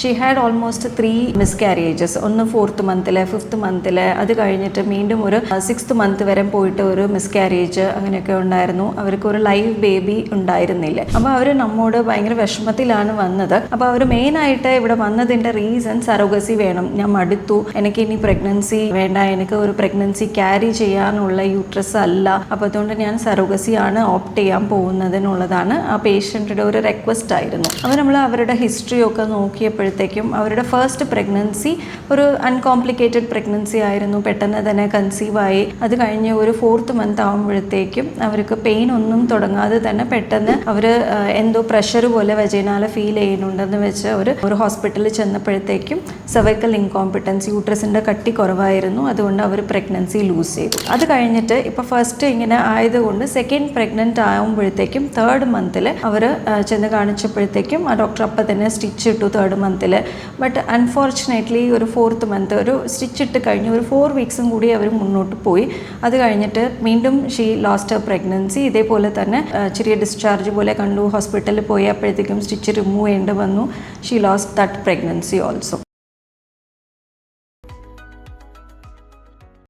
She had almost three miscarriages ഒന്ന് fourth മന്തിൽ fifth മന്തിൽ അത് കഴിഞ്ഞിട്ട് വീണ്ടും ഒരു സിക്സ്ത് മന്ത് വരെ പോയിട്ട് ഒരു മിസ്കാരേജ് അങ്ങനെയൊക്കെ ഉണ്ടായിരുന്നു. അവർക്ക് ഒരു ലൈവ് ബേബി ഉണ്ടായിരുന്നില്ല. അപ്പോൾ അവർ നമ്മോട് ഭയങ്കര വിഷമത്തിലാണ് വന്നത്. അപ്പോൾ അവർ മെയിനായിട്ട് ഇവിടെ വന്നതിന്റെ റീസൺ സറോഗസി വേണം. ഞാൻ മടുത്തു. എനിക്ക് ഇനി പ്രഗ്നൻസി വേണ്ട. എനിക്ക് ഒരു പ്രഗ്നൻസി ക്യാരി ചെയ്യാനുള്ള യൂട്രസ് അല്ല. അപ്പോൾ അതുകൊണ്ട് ഞാൻ സറോഗസിയാണ് ഓപ്റ്റ് ചെയ്യാൻ പോകുന്നതിനുള്ളതാണ് ആ പേഷ്യന്റിയുടെ ഒരു റിക്വസ്റ്റ് ആയിരുന്നു. അപ്പോൾ നമ്മൾ അവരുടെ ഹിസ്റ്ററി ഒക്കെ നോക്കിയപ്പോഴത്തേക്കും അവരുടെ ഫസ്റ്റ് പ്രഗ്നൻസി ഒരു അൺകോംപ്ലിക്കേറ്റഡ് പ്രഗ്നൻസി ആയിരുന്നു. പെട്ടെന്ന് തന്നെ കൺസീവ് ആയി. അത് കഴിഞ്ഞ് ഒരു ഫോർത്ത് മന്ത് ആകുമ്പോഴത്തേക്കും അവർക്ക് പെയിൻ ഒന്നും തുടങ്ങാതെ തന്നെ പെട്ടെന്ന് അവർ എന്തോ പ്രഷർ പോലെ വജൈനാല ഫീൽ ചെയ്യുന്നുണ്ടെന്ന് വെച്ച് അവർ ഒരു ഹോസ്പിറ്റലിൽ ചെന്നപ്പോഴത്തേക്കും സെവൈക്കൽ ഇൻകോമ്പിറ്റൻസ് യൂട്രസിന്റെ കട്ടി കുറവായിരുന്നു. അതുകൊണ്ട് അവർ പ്രഗ്നൻസി ലൂസ് ചെയ്തു. അത് കഴിഞ്ഞിട്ട് ഇപ്പോൾ ഫസ്റ്റ് ഇങ്ങനെ ആയതുകൊണ്ട് സെക്കൻഡ് പ്രഗ്നന്റ് ആകുമ്പോഴത്തേക്കും തേർഡ് മന്തിൽ അവർ ചെന്ന് കാണിച്ചപ്പോഴത്തേക്കും ആ ഡോക്ടർ അപ്പം തന്നെ സ്റ്റിച്ച് ഇട്ടു തേർഡ് മന്തിൽ ബട്ട് അൺഫോർച്ചുനേറ്റ്ലി ഒരു ഫോർത്ത് മന്ത് ഒരു സ്റ്റിച്ച് ഇട്ട് കഴിഞ്ഞ് ഒരു ഫോർ വീക്സും കൂടി അവർ മുന്നോട്ട് പോയി. അത് കഴിഞ്ഞിട്ട് വീണ്ടും ഷീ ലാസ്റ്റ് പ്രഗ്നൻസി ഇതേപോലെ തന്നെ ചെറിയ ഡിസ്ചാർജ് പോലെ കണ്ടു ഹോസ്പിറ്റലിൽ പോയി അപ്പോഴത്തേക്കും സ്റ്റിച്ച് റിമൂവ് ചെയ്യേണ്ടി വന്നു. She lost that pregnancy also